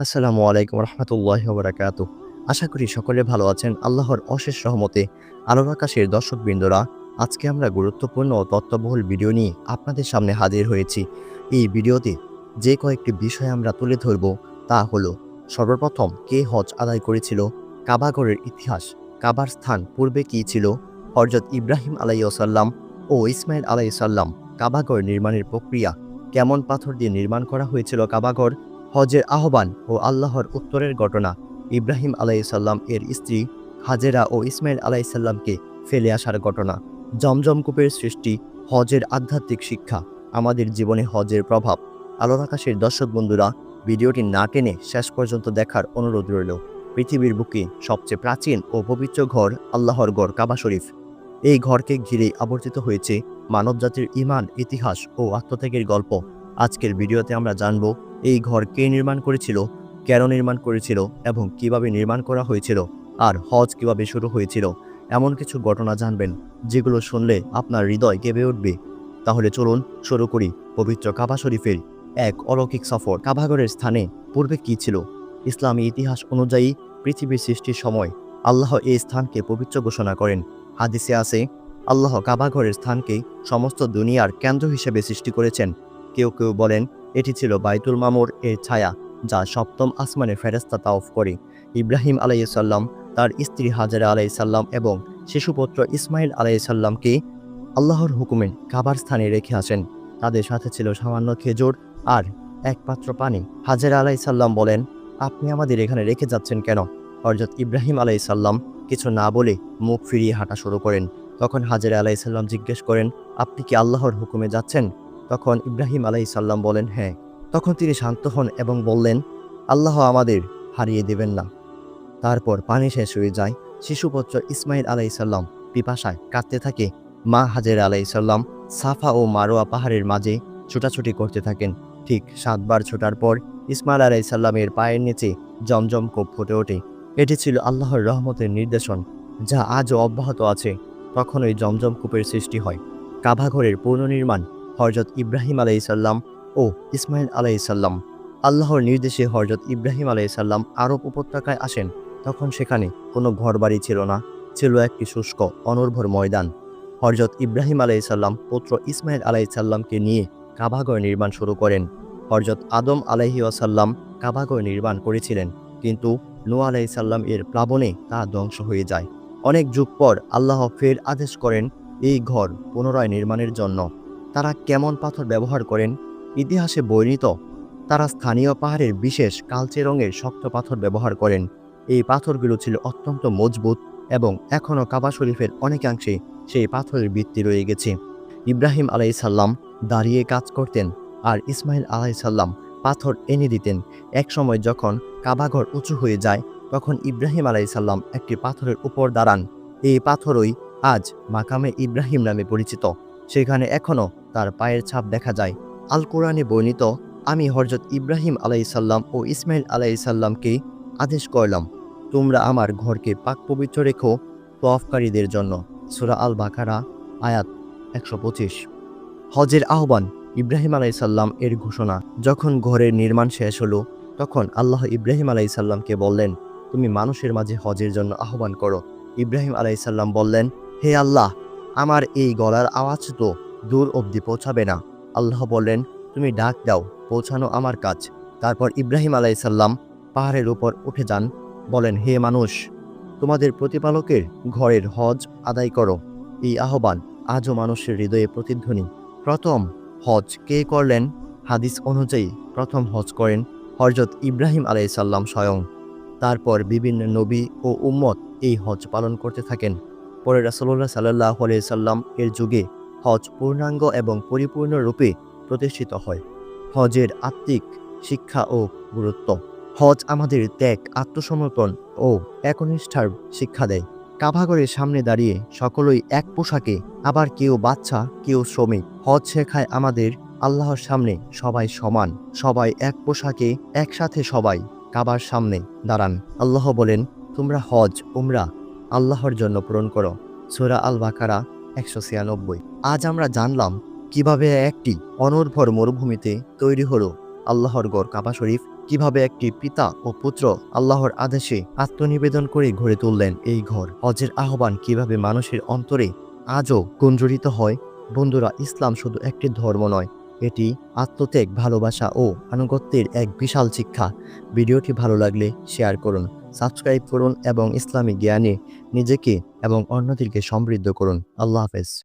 আসসালামু আলাইকুম রহমতুল্লাহ বরাকাত আশা করি সকলে ভালো আছেন। আল্লাহর অশেষ রহমতে আলোর আকাশের দর্শকবৃন্দরা, আজকে আমরা গুরুত্বপূর্ণ তত্ত্ববহুল ভিডিও নিয়ে আপনাদের সামনে হাজির হয়েছি। এই ভিডিওতে যে কয়েকটি বিষয় আমরা তুলে ধরব তা হলো, সর্বপ্রথম কে হজ আদায় করেছিল, কাবাগরের ইতিহাস, কাবার স্থান পূর্বে কী ছিল হরজত ইব্রাহিম আলাইসাল্লাম ও ইসমাইল আলাইসাল্লাম কাবাগর নির্মাণের প্রক্রিয়া, কেমন পাথর দিয়ে নির্মাণ করা হয়েছিল কাবাগর হজের আহ্বান ও আল্লাহর উত্তরের ঘটনা। ইব্রাহিম আলাইসাল্লাম এর স্ত্রী হাজেরা ও ইসমাইল আলাইসাল্লামকে ফেলে আসার ঘটনা। জমজম কূপের সৃষ্টি, হজের আধ্যাত্মিক শিক্ষা, আমাদের জীবনে হজের প্রভাব। আলোর আকাশের দর্শক বন্ধুরা, ভিডিওটি না টেনে শেষ পর্যন্ত দেখার অনুরোধ রইল। পৃথিবীর বুকে সবচেয়ে প্রাচীন ও পবিত্র ঘর আল্লাহর গড় কাবা শরীফ। এই ঘরকে ঘিরে আবর্তিত হয়েছে মানবজাতির ইমান, ইতিহাস ও আত্মত্যাগের গল্প। আজকের ভিডিওতে আমরা জানব এই ঘর কে নির্মাণ করেছিল, কেন নির্মাণ করেছিল এবং কীভাবে নির্মাণ করা হয়েছিল আর হজ কীভাবে শুরু হয়েছিল, এমন কিছু ঘটনা জানবেন, যেগুলো শুনলে আপনার হৃদয় কেঁপে উঠবে। তাহলে চলুন শুরু করি পবিত্র কাবা শরীফের এক অলৌকিক সফর। কাবাগরের স্থানে পূর্বে কি ছিল? ইসলামী ইতিহাস অনুযায়ী পৃথিবীর সৃষ্টির সময় আল্লাহ এই স্থানকে পবিত্র ঘোষণা করেন। হাদিসে আছে, আল্লাহ কাবাঘরের স্থানকে সমস্ত দুনিয়ার কেন্দ্র হিসেবে সৃষ্টি করেছেন। কেউ কেউ বলেন, এটি ছিল বাইতুল মামুর এর ছায়া যা সপ্তম আসমানে ফেরেস্তা তাওফ করে। ইব্রাহিম আলাইসাল্লাম তার স্ত্রী হাজারা আলাইসাল্লাম এবং শিশুপুত্র ইসমাইল আলাইসাল্লামকে আল্লাহর হুকুমে কাবার স্থানে রেখে আসেন। তাদের সাথে ছিল সামান্য খেজুর আর এক পাত্র পানি। হাজারা আলাইসাল্লাম বলেন, আপনি আমাদের এখানে রেখে যাচ্ছেন কেন? হরজত ইব্রাহিম আলাইসাল্লাম কিছু না বলে মুখ ফিরিয়ে হাঁটা শুরু করেন। তখন হাজারা আলাইসাল্লাম জিজ্ঞেস করেন, আপনি কি আল্লাহর হুকুমে যাচ্ছেন? তখন ইব্রাহিম আলাই সাল্লাম বলেন হ্যাঁ। তখন তিনি শান্ত হন এবং বললেন, আল্লাহ আমাদের হারিয়ে দেবেন না। তারপর পানি শেষ হয়ে যায়। শিশুপুত্র ইসমাইল আলাই সাল্লাম পিপাসায় কাঁদতে থাকে। মা হাজের আলাই সাল্লাম সাফা ও মারোয়া পাহাড়ের মাঝে ছোটাছুটি করতে থাকেন। ঠিক সাতবার ছোটার পর ইসমাইল আলাই সাল্লামের পায়ের নিচে জমজম কোপ ফুটে ওঠে। এটি ছিল আল্লাহর রহমতের নির্দেশন, যা আজও অব্যাহত আছে। তখনই জমজম কূপের সৃষ্টি হয়। কাভাঘরের পুনর্নির্মাণ হরজত ইব্রাহিম আলাইসাল্লাম ও ইসমাইল আলাইসাল্লাম আল্লাহর নির্দেশে হরজত ইব্রাহিম আলাইসাল্লাম আরব উপত্যকায় আসেন। তখন সেখানে কোনো ঘরবাড়ি ছিল না, ছিল একটি শুষ্ক, অনর্ভর ময়দান। হরজত ইব্রাহিম আলাইসাল্লাম পুত্র ইসমাইল আলাইসাল্লামকে নিয়ে কাবাগর নির্মাণ শুরু করেন। হরজত আদম আলাইহি আসাল্লাম কাবাগর নির্মাণ করেছিলেন, কিন্তু নো আলাইসাল্লাম এর প্লাবনে তা ধ্বংস হয়ে যায়। অনেক যুগ পর আল্লাহ ফের আদেশ করেন, এই ঘর পুনরায় নির্মাণের জন্য। তারা কেমন পাথর ব্যবহার করেন, ইতিহাসে বর্ণিত। তারা স্থানীয় পাহাড়ের বিশেষ কালচে রঙের শক্ত পাথর ব্যবহার করেন। এই পাথরগুলো ছিল অত্যন্ত মজবুত এবং এখনও কাবা শরীফের অনেকাংশে সেই পাথরের ভিত্তি রয়ে গেছে। ইব্রাহিম আলাইসাল্লাম দাঁড়িয়ে কাজ করতেন আর ইসমাইল আলাইসাল্লাম পাথর এনে দিতেন। একসময় যখন কাবাঘর উঁচু হয়ে যায়, তখন ইব্রাহিম আলাইসাল্লাম একটি পাথরের উপর দাঁড়ান। এই পাথরই আজ মাকামে ইব্রাহিম নামে পরিচিত। সেখানে এখনও তার পায়ের ছাপ দেখা যায়। আল কোরআনে বর্ণিত, আমি হরজত ইব্রাহিম আলাইসাল্লাম ও ইসমাইল আলাইসাল্লামকে আদেশ করলাম, তোমরা আমার ঘরকে পাক পবিত্র রেখো তোয়াফকারীদের জন্য। সুরা আল বাকারা আয়াত একশো পঁচিশ। হজের আহ্বান, ইব্রাহিম আলাইসাল্লাম এর ঘোষণা। যখন ঘরের নির্মাণ শেষ হলো, তখন আল্লাহ ইব্রাহিম আলাইসাল্লামকে বললেন, তুমি মানুষের মাঝে হজের জন্য আহ্বান করো। ইব্রাহিম আলাইসাল্লাম বললেন, হে আল্লাহ, আমার এই গলার আওয়াজ তো দূর অবধি পৌঁছাবে না। আল্লাহ বললেন, তুমি ডাক দাও, পৌঁছানো আমার কাজ। তারপর ইব্রাহিম আলাইসাল্লাম পাহাড়ের উপর উঠে যান, বলেন, হে মানুষ, তোমাদের প্রতিপালকের ঘরের হজ আদায় করো। এই আহ্বান আজও মানুষের হৃদয়ে প্রতিধ্বনি। প্রথম হজ কে করলেন? হাদিস অনুযায়ী প্রথম হজ করেন হরজত ইব্রাহিম আলাইসাল্লাম স্বয়ং। তারপর বিভিন্ন নবী ও উম্মত এই হজ পালন করতে থাকেন। পরে রাসল্লাহ সাল্লাহ সাল্লাম এর যুগে হজ পূর্ণাঙ্গ এবং পরিপূর্ণ রূপে প্রতিষ্ঠিত হয়। হজের আত্মিক শিক্ষা ও গুরুত্ব। হজ আমাদের ত্যাগ, আত্মসমর্পণ ও একনিষ্ঠার শিক্ষা দেয়। কাভাগরের সামনে দাঁড়িয়ে সকলেই এক পোশাকে, আবার কেউ বাচ্চা, কেউ শ্রমিক। হজ শেখায় আমাদের আল্লাহর সামনে সবাই সমান, সবাই এক পোশাকে, একসাথে সবাই কাবার সামনে দাঁড়ান। আল্লাহ বলেন, তোমরা হজ, উমরা আল্লাহর জন্য পূরণ করো। সোরা আল বাকারা একশো ছিয়ানব্বই। আজ আমরা জানলাম কীভাবে একটি অনর্ভর মরুভূমিতে তৈরি হলো আল্লাহর গড় কাবা শরীফ, কীভাবে একটি পিতা ও পুত্র আল্লাহর আদেশে আত্মনিবেদন করে গড়ে তুললেন এই ঘর, হজের আহ্বান কীভাবে মানুষের অন্তরে আজও গুঞ্জরিত হয়। বন্ধুরা, ইসলাম শুধু একটি ধর্ম নয়, এটি আত্মত্যাগ, ভালোবাসা ও আনুগত্যের এক বিশাল শিক্ষা। ভিডিওটি ভালো লাগলে শেয়ার করুন। সাবস্ক্রাইব করুন এবং ইসলামী জ্ঞানে নিজেকে এবং অন্যদেরকে সমৃদ্ধ করুন। আল্লাহ হাফেজ।